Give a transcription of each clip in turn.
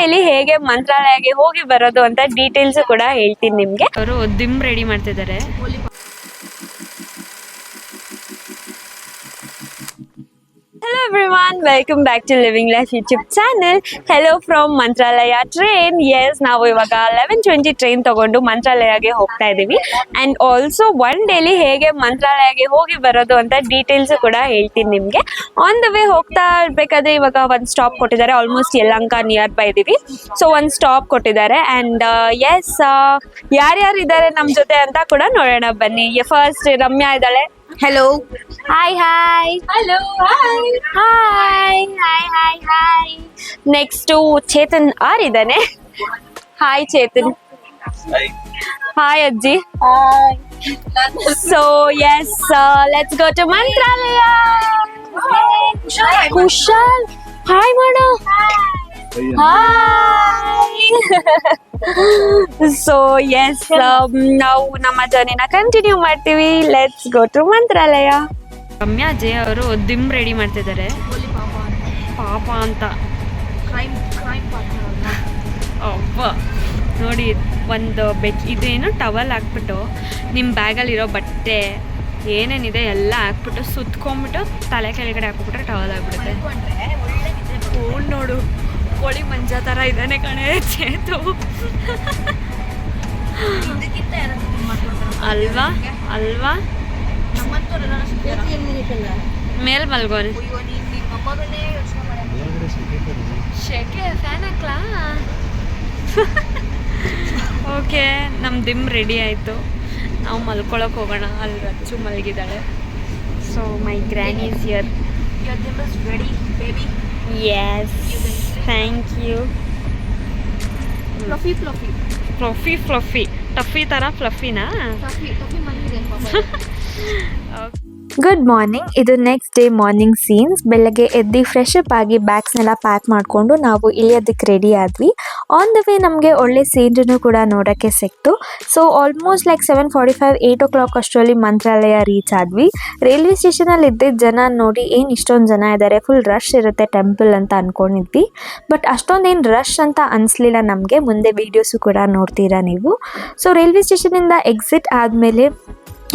Daily ಹೇಗೆ ಮಂತ್ರಾಲಯಕ್ಕೆ ಹೋಗಿ ಬರೋದು ಅಂತ ಡೀಟೇಲ್ಸ್ ಕೂಡ ಹೇಳ್ತೀನಿ ನಿಮ್ಗೆ. ಅವರು ದಿಮ್ ರೆಡಿ ಮಾಡ್ತಿದ್ದಾರೆ. Hello welcome back to living life YouTube channel. Hello from Mantralayam train yes ನಾವು ಇವಾಗ ಲೆವೆನ್ ಟ್ವೆಂಟಿ ಟ್ರೈನ್ ತಗೊಂಡು ಮಂತ್ರಾಲಯಗೆ ಹೋಗ್ತಾ ಇದ್ದೀವಿ ಆ್ಯಂಡ್ ಆಲ್ಸೋ ಒನ್ ಡೇಲಿ ಹೇಗೆ ಮಂತ್ರಾಲಯಗೆ ಹೋಗಿ ಬರೋದು ಅಂತ ಡೀಟೇಲ್ಸ್ ಕೂಡ ಹೇಳ್ತೀನಿ ನಿಮಗೆ. ಆನ್ ದ ವೇ ಹೋಗ್ತಾ ಇರಬೇಕಾದ್ರೆ ಇವಾಗ ಒಂದು ಸ್ಟಾಪ್ ಕೊಟ್ಟಿದ್ದಾರೆ. ಆಲ್ಮೋಸ್ಟ್ ಯಲಂಕ ನಿಯರ್ ಬೈ ಇದ್ದೀವಿ ಸೊ ಒಂದು ಸ್ಟಾಪ್ ಕೊಟ್ಟಿದ್ದಾರೆ ಆ್ಯಂಡ್ ಎಸ್ ಯಾರ್ಯಾರು ಇದ್ದಾರೆ ನಮ್ಮ ಜೊತೆ ಅಂತ ಕೂಡ ನೋಡೋಣ ಬನ್ನಿ. ಫಸ್ಟ್ ರಮ್ಯಾ ಇದ್ದಾಳೆ. Hello hi hi hello hi hi hi hi hi next Chetan R ಇದ್ದಾನೆ ಹಾಯ್ ಚೇತನ್ ಹಾಯ್ ಅಜ್ಜಿ so yes let's go to Mantralayam Kushal hi ಮಾಡು ಹಾಯ್ ಸೊ ಎಸ್ ನಾವು ನಮ್ಮ ಜರ್ನಿನ ಕಂಟಿನ್ಯೂ ಮಾಡ್ತೀವಿ. Let's go to Mantralayam. Ramya J ಅವರು ದಿಮ್ ready ಮಾಡ್ತಿದ್ದಾರೆ. ಪಾಪ ಅಂತ. ಒಬ್ಬ ನೋಡಿ ಒಂದು ಬೆಡ್ ಇದೇನು ಟವಲ್ ಹಾಕ್ಬಿಟ್ಟು ನಿಮ್ಮ ಬ್ಯಾಗಲ್ಲಿರೋ ಬಟ್ಟೆ ಏನೇನಿದೆ ಎಲ್ಲ ಹಾಕ್ಬಿಟ್ಟು ಸುತ್ಕೊಂಬಿಟ್ಟು ತಲೆ ಕೆಳಗಡೆ ಹಾಕ್ಬಿಟ್ರೆ ಟವಲ್ ಆಗ್ಬಿಡುತ್ತೆ. ಫೋನ್ ನೋಡು. ಕೋಳಿ ಮಂಜ ಥರ ಇದ್ದಾನೆ ಕಣೆ ಚೇತು. ಅಲ್ವಾ? ಅಲ್ವಾ? ಮೇಲ್ ಮಲ್ಗೋರಿ. ಶೆಕೆ ಫ್ಯಾನ್ ಹಾಕ್ಲಾ? ಓಕೆ ನಮ್ಮ ದಿಮ್ ರೆಡಿ ಆಯಿತು. ನಾವು ಮಲ್ಕೊಳಕ್ಕೆ ಹೋಗೋಣ. ಅಲ್ಲಿ Rachu ಮಲಗಿದ್ದಾಳೆ so my gran is here ready, baby. Yes Thank you Fluffy, fluffy. Fluffy Fluffy toffee ಥರ ಫ್ಲಫಿನಾ Fluffy, fluffy ಮಲಗಿದೆ ಪಾಪ. good morning ಇದು ನೆಕ್ಸ್ಟ್ ಡೇ ಮಾರ್ನಿಂಗ್ ಸೀನ್ಸ್ ಬೆಳಗ್ಗೆ ಎದ್ದು ಫ್ರೆಶ್ ಅಪ್ ಆಗಿ ಬ್ಯಾಗ್ಸ್ನೆಲ್ಲ ಪ್ಯಾಕ್ ಮಾಡಿಕೊಂಡು ನಾವು ಇಳಿಯೋದಕ್ಕೆ ರೆಡಿ ಆದ್ವಿ. ಆನ್ ದ ವೇ ನಮಗೆ ಒಳ್ಳೆ ಸೀನ್ರಿನೂ ಕೂಡ ನೋಡೋಕ್ಕೆ ಸಿಕ್ತು. So almost like seven forty five eight o'clock ಅಷ್ಟರಲ್ಲಿ ಮಂತ್ರಾಲಯ ರೀಚ್ ಆದ್ವಿ. ರೈಲ್ವೆ ಸ್ಟೇಷನಲ್ಲಿ ಇದ್ದಿದ್ದ ಜನ ನೋಡಿ ಏನು ಇಷ್ಟೊಂದು ಜನ ಇದ್ದಾರೆ ಫುಲ್ ರಶ್ ಇರುತ್ತೆ ಟೆಂಪಲ್ ಅಂತ ಅಂದ್ಕೊಂಡಿದ್ವಿ ಬಟ್ ಅಷ್ಟೊಂದೇನು ರಶ್ ಅಂತ ಅನಿಸ್ಲಿಲ್ಲ ನಮಗೆ. ಮುಂದೆ ವೀಡಿಯೋಸು ಕೂಡ ನೋಡ್ತೀರಾ ನೀವು? ಸೊ ರೈಲ್ವೆ ಸ್ಟೇಷನಿಂದ ಎಕ್ಸಿಟ್ ಆದಮೇಲೆ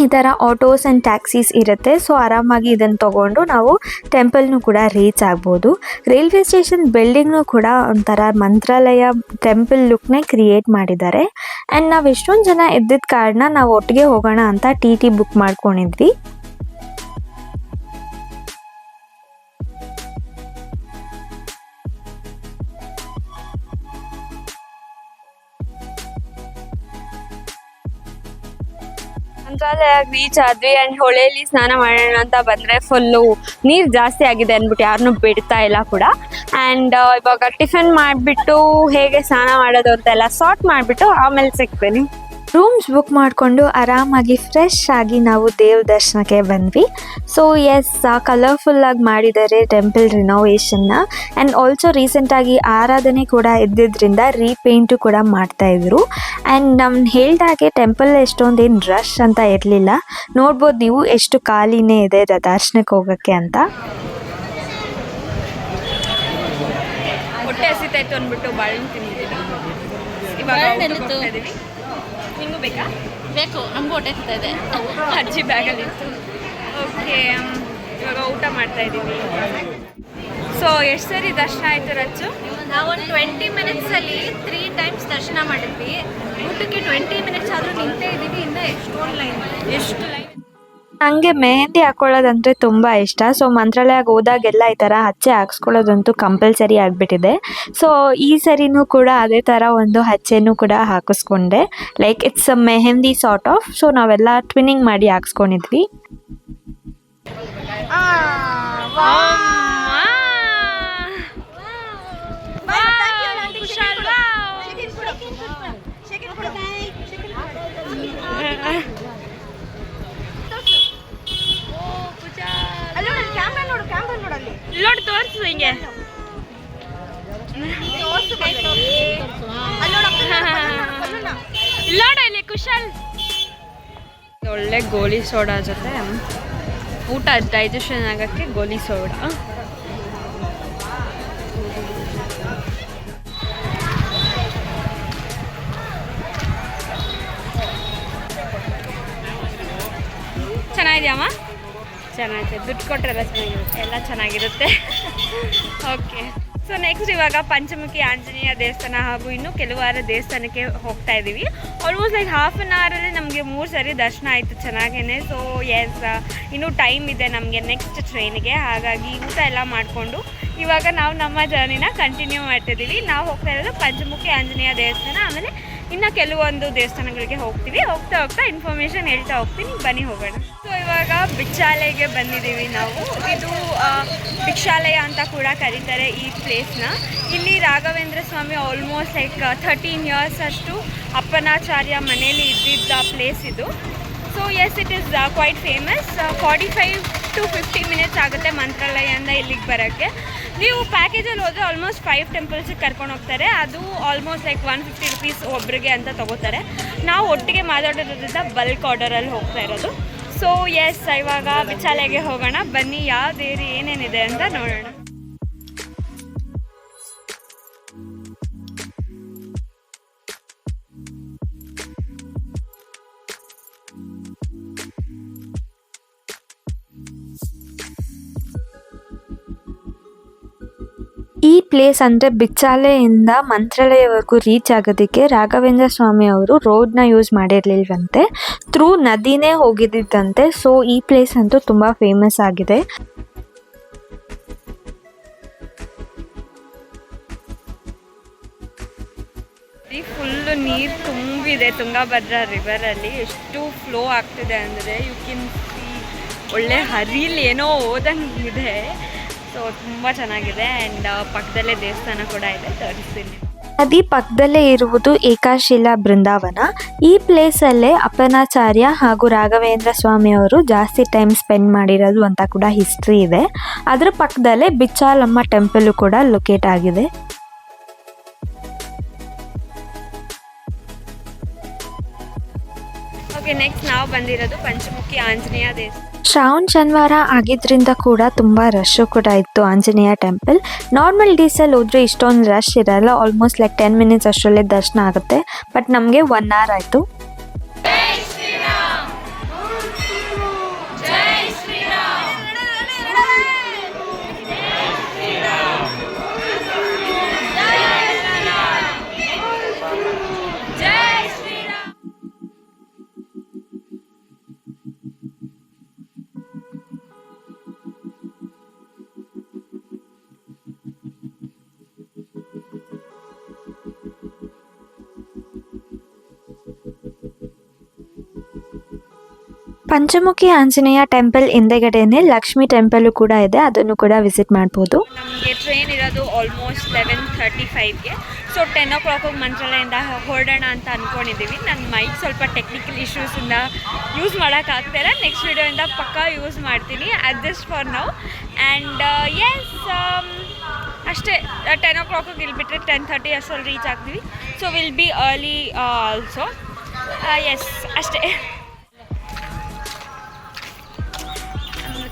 ಈ ಥರ ಆಟೋಸ್ ಆ್ಯಂಡ್ ಟ್ಯಾಕ್ಸೀಸ್ ಇರುತ್ತೆ. ಸೊ ಆರಾಮಾಗಿ ಇದನ್ನು ತೊಗೊಂಡು ನಾವು ಟೆಂಪಲ್ನು ಕೂಡ ರೀಚ್ ಆಗ್ಬೋದು. ರೈಲ್ವೆ ಸ್ಟೇಷನ್ ಬಿಲ್ಡಿಂಗ್ನು ಕೂಡ ಒಂಥರ ಮಂತ್ರಾಲಯ ಟೆಂಪಲ್ ಲುಕ್ನೇ ಕ್ರಿಯೇಟ್ ಮಾಡಿದ್ದಾರೆ. ಆ್ಯಂಡ್ ನಾವು ಎಷ್ಟೊಂದು ಜನ ಇದ್ದಿದ್ದ ಕಾರಣ ನಾವು ಒಟ್ಟಿಗೆ ಹೋಗೋಣ ಅಂತ ಟಿ ಟಿ ಬುಕ್ ಮಾಡ್ಕೊಂಡಿದ್ವಿ. ಮಂತ್ರಾಲಯ ರೀಚ್ ಆದ್ವಿ ಅಂಡ್ ಹೊಳೆಯಲ್ಲಿ ಸ್ನಾನ ಮಾಡೋಣ ಅಂತ ಬಂದ್ರೆ ಫುಲ್ಲು ನೀರು ಜಾಸ್ತಿ ಆಗಿದೆ ಅಂದ್ಬಿಟ್ಟು ಯಾರನ್ನೂ ಬಿಡ್ತಾ ಇಲ್ಲ ಕೂಡ. ಅಂಡ್ ಇವಾಗ ಟಿಫಿನ್ ಮಾಡಿಬಿಟ್ಟು ಹೇಗೆ ಸ್ನಾನ ಮಾಡೋದು ಅಂತೆಲ್ಲ ಸಾರ್ಟ್ ಮಾಡಿಬಿಟ್ಟು ಆಮೇಲೆ ಸಿಗ್ತೀನಿ. ರೂಮ್ಸ್ ಬುಕ್ ಮಾಡಿಕೊಂಡು ಆರಾಮಾಗಿ ಫ್ರೆಶ್ ಆಗಿ ನಾವು ದೇವ್ರ ದರ್ಶನಕ್ಕೆ ಬಂದ್ವಿ. ಸೊ ಎಸ್ ಕಲರ್ಫುಲ್ಲಾಗಿ ಮಾಡಿದ್ದಾರೆ ಟೆಂಪಲ್ ರಿನೋವೇಷನ್ನ ಆ್ಯಂಡ್ ಆಲ್ಸೋ ರೀಸೆಂಟಾಗಿ ಆರಾಧನೆ ಕೂಡ ಇದ್ದಿದ್ದರಿಂದ ರೀಪೇಂಟು ಕೂಡ ಮಾಡ್ತಾ ಮಾಡ್ತಾಯಿದ್ರು ಆ್ಯಂಡ್ ನಮ್ಮ ಹೇಳ್ದಾಗೆ ಟೆಂಪಲ್ ಎಷ್ಟೊಂದೇನು ರಶ್ ಅಂತ ಇರಲಿಲ್ಲ. ನೋಡ್ಬೋದು ನೀವು ಎಷ್ಟು ಖಾಲಿನೇ ಇದೆ ದರ್ಶನಕ್ಕೆ ಹೋಗೋಕ್ಕೆ ಅಂತ. ಹೊಟ್ಟೆ ಹಸಿತಾಯ್ತು ಅಂದ್ಬಿಟ್ಟು ಬಾಳೆಹಣ್ಣು ತಿಂದಿದ್ದೀನಿ ಇವಾಗ ನಿಂಗೂ ಬೇಕಾ? ಬೇಕು ನಮಗೂ ಹೊಟ್ಟೆ ಇರ್ತಾ ಇದೆ. ಅಜ್ಜಿ ಬ್ಯಾಗಲ್ಲಿ ಇತ್ತು ಓಕೆ ಇವಾಗ ಊಟ ಮಾಡ್ತಾ ಇದ್ದೀವಿ. ಸೊ ಎಷ್ಟು ಸರಿ ದರ್ಶನ ಆಯ್ತು ರಚ್ಚು ನಾವೊಂದು ಟ್ವೆಂಟಿ ಮಿನಿಟ್ಸಲ್ಲಿ ತ್ರೀ ಟೈಮ್ಸ್ ದರ್ಶನ ಮಾಡಿದ್ವಿ. ಊಟಕ್ಕೆ ಟ್ವೆಂಟಿ ಮಿನಿಟ್ಸ್ ಆದರೂ ನಿಂತೇ ಇದ್ದೀವಿ ಇನ್ನು ಎಷ್ಟೊಂದು ಲೈನ್ ಎಷ್ಟು ಲೈನ್ ನನಗೆ ಮೆಹಂದಿ ಹಾಕೊಳ್ಳೋದಂದ್ರೆ ತುಂಬ ಇಷ್ಟ. ಸೊ ಮಂತ್ರಾಲಯಕ್ಕೆ ಹೋದಾಗೆಲ್ಲ ಈ ಥರ ಹಚ್ಚೆ ಹಾಕ್ಸ್ಕೊಳ್ಳೋದಂತೂ ಕಂಪಲ್ಸರಿ ಆಗಿಬಿಟ್ಟಿದೆ. ಸೊ ಈ ಸರಿನೂ ಕೂಡ ಅದೇ ಥರ ಒಂದು ಹಚ್ಚೆನೂ ಕೂಡ ಹಾಕಿಸ್ಕೊಂಡೆ. Like it's a mehndi sort of so ನಾವೆಲ್ಲ ಟ್ವಿನ್ನಿಂಗ್ ಮಾಡಿ ಹಾಕ್ಸ್ಕೊಂಡಿದ್ವಿ. ಹಿಂಗೆ. ಇಲ್ಲೋಡ ಇಲ್ಲಿ ಕುಶಲ್. ಒಳ್ಳೆ ಗೋಲಿ ಸೋಡಾ ಜೊತೆ. ಊಟ ಡೈಜೆಷನ್ ಆಗೋಕ್ಕೆ ಗೋಲಿ ಸೋಡಾ. ಚೆನ್ನಾಗಿದೆಯಮ್ಮ ಚೆನ್ನಾಗಿದೆ. ದುಡ್ಡು ಕೊಟ್ಟರೆ ಎಲ್ಲ ಚೆನ್ನಾಗಿರುತ್ತೆ. ಎಲ್ಲ ಚೆನ್ನಾಗಿರುತ್ತೆ. ಓಕೆ ಸೊ ನೆಕ್ಸ್ಟ್ ಇವಾಗ ಪಂಚಮುಖಿ ಆಂಜನೇಯ ದೇವಸ್ಥಾನ ಹಾಗೂ ಇನ್ನೂ ಕೆಲವಾರು ದೇವಸ್ಥಾನಕ್ಕೆ ಹೋಗ್ತಾ ಇದ್ದೀವಿ ಆಲ್ಮೋಸ್ಟ್ ಲೈಕ್ ಹಾಫ್ ಆನ್ ಅವರಲ್ಲಿ ನಮಗೆ ಮೂರು ಸರಿ ದರ್ಶನ ಆಯಿತು ಚೆನ್ನಾಗೇನೆ. ಸೊ ಎಸ್ ಇನ್ನೂ ಟೈಮ್ ಇದೆ ನಮಗೆ ನೆಕ್ಸ್ಟ್ ಟ್ರೈನಿಗೆ ಹಾಗಾಗಿ ಊಟ ಎಲ್ಲ ಮಾಡಿಕೊಂಡು ಇವಾಗ ನಾವು ನಮ್ಮ ಜರ್ನಿನ ಕಂಟಿನ್ಯೂ ಮಾಡ್ತಿದ್ದೀವಿ ನಾವು ಹೋಗ್ತಾ ಇರೋದು ಪಂಚಮುಖಿ ಆಂಜನೇಯ ದೇವಸ್ಥಾನ, ಆಮೇಲೆ ಇನ್ನು ಕೆಲವೊಂದು ದೇವಸ್ಥಾನಗಳಿಗೆ ಹೋಗ್ತೀವಿ. ಹೋಗ್ತಾ ಹೋಗ್ತಾ ಇನ್ಫಾರ್ಮೇಶನ್ ಹೇಳ್ತಾ ಹೋಗ್ತೀನಿ. ಬನ್ನಿ ಹೋಗೋಣ. ಸೊ ಇವಾಗ ಬಿಚ್ಚಾಲೆಗೆ ಬಂದಿದ್ದೀವಿ ನಾವು. ಇದು ಭಿಕ್ಷಾಲಯ ಅಂತ ಕೂಡ ಕರೀತಾರೆ ಈ ಪ್ಲೇಸ್ನ ಇಲ್ಲಿ Raghavendra Swami almost like thirteen years ಅಷ್ಟು ಅಪ್ಪನಾಚಾರ್ಯ ಮನೆಯಲ್ಲಿ ಇದ್ದಿದ್ದ ಪ್ಲೇಸ್ ಇದು. So yes it is quite famous forty five to fifty minutes ಆಗುತ್ತೆ ಮಂತ್ರಾಲಯದಿಂದ ಇಲ್ಲಿಗೆ ಬರೋಕ್ಕೆ. ನೀವು ಪ್ಯಾಕೇಜಲ್ಲಿ ಹೋದರೆ ಆಲ್ಮೋಸ್ಟ್ ಫೈವ್ ಟೆಂಪಲ್ಸಿಗೆ ಕರ್ಕೊಂಡು ಹೋಗ್ತಾರೆ. ಅದು almost like one fifty rupees ಒಬ್ಬರಿಗೆ ಅಂತ ತಗೋತಾರೆ. ನಾವು ಒಟ್ಟಿಗೆ ಮಾತಾಡೋದ್ರಿಂದ ಬಲ್ಕ್ ಆರ್ಡರಲ್ಲಿ ಹೋಗ್ತಾ ಇರೋದು. ಸೊ ಎಸ್ ಇವಾಗ ವಿಚಾಲೆಗೆ ಹೋಗೋಣ. ಬನ್ನಿ ಯಾವ್ದೇರಿ ಏನೇನಿದೆ ಅಂತ ನೋಡೋಣ. ಪ್ಲೇಸ್ ಅಂದರೆ ಬಿಚ್ಚಾಲೆಯಿಂದ ಮಂತ್ರಾಲಯವರೆಗೂ ರೀಚ್ ಆಗೋದಕ್ಕೆ ರಾಘವೇಂದ್ರ ಸ್ವಾಮಿ ಅವರು ರೋಡ್ನ ಯೂಸ್ ಮಾಡಿರಲಿಲ್ವಂತೆ. ಥ್ರೂ ನದಿನೇ ಹೋಗಿದ್ದಂತೆ ಸೊ ಈ ಪ್ಲೇಸ್ ಅಂತೂ ತುಂಬ ಫೇಮಸ್ ಆಗಿದೆ. ಫುಲ್ಲು ನೀರು ತುಂಬಿದೆ ತುಂಗಭದ್ರಾ ರಿವರಲ್ಲಿ ಎಷ್ಟು ಫ್ಲೋ ಆಗ್ತಿದೆ ಅಂದರೆ ಯು ಸಿ ಒಳ್ಳೆ ಹರಿಲಿ ಏನೋ ಓದಂಗಿದೆ ಸೊ ತುಂಬ ಚೆನ್ನಾಗಿದೆ ಆ್ಯಂಡ್ ಪಕ್ಕದಲ್ಲೇ ದೇವಸ್ಥಾನ ಕೂಡ ಇದೆ, ತೋರಿಸ್ತೀನಿ. ನದಿ ಪಕ್ಕದಲ್ಲೇ ಇರುವುದು ಏಕಾಶಿಲಾ ಬೃಂದಾವನ. ಈ ಪ್ಲೇಸಲ್ಲೇ ಅಪ್ಪನಾಚಾರ್ಯ ಹಾಗೂ ರಾಘವೇಂದ್ರ ಸ್ವಾಮಿ ಅವರು ಜಾಸ್ತಿ ಟೈಮ್ ಸ್ಪೆಂಡ್ ಮಾಡಿರೋದು ಅಂತ ಕೂಡ ಹಿಸ್ಟ್ರಿ ಇದೆ. ಅದರ ಪಕ್ಕದಲ್ಲೇ ಬಿಚ್ಚಾಲಮ್ಮ ಟೆಂಪಲ್ ಕೂಡ ಲೊಕೇಟ್ ಆಗಿದೆ. ಓಕೆ ನೆಕ್ಸ್ಟ್ ನಾವು ಬಂದಿರೋದು ಪಂಚಮುಖಿ ಆಂಜನೇಯ ದೇವಸ್ಥಾನ. ಶ್ರಾವಣ ಶನಿವಾರ ಆಗಿದ್ರಿಂದ ಕೂಡ ತುಂಬ ರಶ್ಶು ಕೂಡ ಇತ್ತು ಆಂಜನೇಯ ಟೆಂಪಲ್ ನಾರ್ಮಲ್ ಡೇಸಲ್ಲಿ ಹೋದ್ರೆ ಇಷ್ಟೊಂದು ರಶ್ ಇರಲ್ಲ ಆಲ್ಮೋಸ್ಟ್ ಲೈಕ್ ಟೆನ್ ಮಿನಿಟ್ಸ್ ಅಷ್ಟರಲ್ಲೇ ದರ್ಶನ ಆಗುತ್ತೆ. ಬಟ್ ನಮಗೆ ಒನ್ ಅವರ್ ಆಯಿತು. ಪಂಚಮುಖಿ ಆಂಜನೇಯ ಟೆಂಪಲ್ ಹಿಂದೆಗಡೆನೆ ಲಕ್ಷ್ಮಿ ಟೆಂಪಲ್ ಕೂಡ ಇದೆ, ಅದನ್ನು ಕೂಡ ವಿಸಿಟ್ ಮಾಡ್ಬೋದು. ನಮಗೆ ಟ್ರೈನ್ ಇರೋದು ಆಲ್ಮೋಸ್ಟ್ ಲೆವೆನ್ ತರ್ಟಿ ಫೈವ್ಗೆ ಸೊ ಟೆನ್ ಓ ಕ್ಲಾಕಿಗೆ ಮಂತ್ರಾಲಯದಿಂದ ಹೊರಡೋಣ ಅಂತ ಅಂದ್ಕೊಂಡಿದ್ದೀವಿ ನನ್ನ ಮೈಕ್ ಸ್ವಲ್ಪ ಟೆಕ್ನಿಕಲ್ ಇಶ್ಯೂಸಿಂದ ಯೂಸ್ ಮಾಡೋಕ್ಕಾಗ್ತಾಯಿಲ್ಲ ನೆಕ್ಸ್ಟ್ ವೀಡಿಯೋಯಿಂದ ಪಕ್ಕಾ ಯೂಸ್ ಮಾಡ್ತೀನಿ. Adjust for now and yes ಅಷ್ಟೇ. ಟೆನ್ ಓ ಕ್ಲಾಕಿಗೆ ಇಲ್ಲಿ ಬಿಟ್ಟರೆ ಟೆನ್ ತರ್ಟಿ ಅಷ್ಟರಲ್ಲಿ ರೀಚ್ ಆಗ್ತೀವಿ. So will be early also yes ಅಷ್ಟೇ.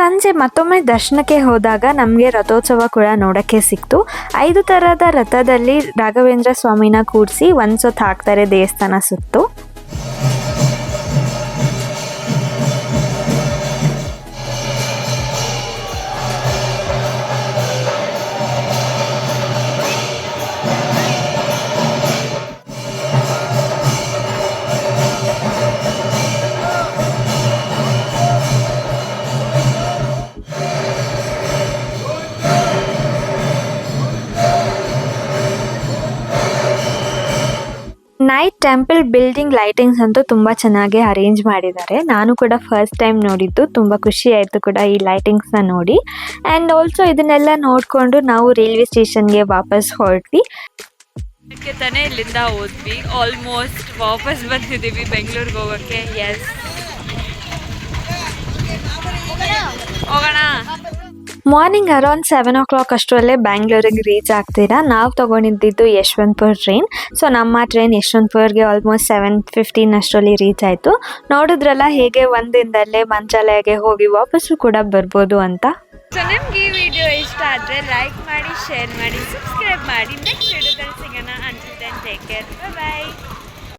ಸಂಜೆ ಮತ್ತೊಮ್ಮೆ ದರ್ಶನಕ್ಕೆ ಹೋದಾಗ ನಮಗೆ ರಥೋತ್ಸವ ಕೂಡ ನೋಡೋಕ್ಕೆ ಸಿಕ್ತು. ಐದು ಥರದ ರಥದಲ್ಲಿ ರಾಘವೇಂದ್ರ ಸ್ವಾಮಿನ ಕೂಡಿಸಿ ಒಂದು ಹಾಕ್ತಾರೆ ದೇವಸ್ಥಾನ ಸುತ್ತು. ಟೆಂಪಲ್ ಬಿಲ್ಡಿಂಗ್ ಲೈಟಿಂಗ್ಸ್ ಅಂತೂ ತುಂಬಾ ಚೆನ್ನಾಗಿ ಅರೇಂಜ್ ಮಾಡಿದ್ದಾರೆ. ನಾನು ಕೂಡ ಫಸ್ಟ್ ಟೈಮ್ ನೋಡಿದ್ದು, ತುಂಬಾ ಖುಷಿ ಆಯಿತು ಕೂಡ ಈ ಲೈಟಿಂಗ್ಸ್ನ ನೋಡಿ. ಆ್ಯಂಡ್ ಆಲ್ಸೋ ಇದನ್ನೆಲ್ಲ ನೋಡಿಕೊಂಡು ನಾವು ರೈಲ್ವೆ ಸ್ಟೇಷನ್ಗೆ ವಾಪಸ್ ಹೊರಟ್ವಿ. ಅದಕ್ಕೆ ತಾನೇ ಇಲ್ಲಿಂದ ಹೋದ್ವಿ. ಆಲ್ಮೋಸ್ಟ್ ವಾಪಸ್ ಬಂದಿದ್ದೀವಿ ಬೆಂಗಳೂರಿಗೆ ಹೋಗೋಕ್ಕೆ. ಎಸ್ ಹೋಗೋಣ. Morning around seven o'clock ಅಷ್ಟರಲ್ಲೇ ಬ್ಯಾಂಗ್ಳೂರಿಗೆ ರೀಚ್ ಆಗ್ತೀರಾ? ನಾವು ತೊಗೊಂಡಿದ್ದು ಯಶವಂತಪುರ ಟ್ರೈನ್ ಸೊ ನಮ್ಮ ಟ್ರೈನ್ ಯಶವಂತಪುರ್ಗೆ ಆಲ್ಮೋಸ್ಟ್ ಸೆವೆನ್ ಫಿಫ್ಟೀನ್ ಅಷ್ಟರಲ್ಲಿ ರೀಚ್ ಆಯಿತು. ನೋಡಿದ್ರಲ್ಲ ಹೇಗೆ ಒಂದಿನದಲ್ಲೇ ಮಂಚಾಲಯಕ್ಕೆ ಹೋಗಿ ವಾಪಸ್ಸು ಕೂಡ ಬರ್ಬೋದು ಅಂತ. ಸೊ ನಿಮ್ಗೆ ಈ ವಿಡಿಯೋ ಇಷ್ಟ ಆದರೆ ಲೈಕ್ ಮಾಡಿ ಶೇರ್ ಮಾಡಿ ಸಬ್ಸ್ಕ್ರೈಬ್ ಮಾಡಿ. ನೆಕ್ಸ್ಟ್ ವಿಡಿಯೋದಲ್ಲಿ ಸಿಗೋಣ. Then take care bye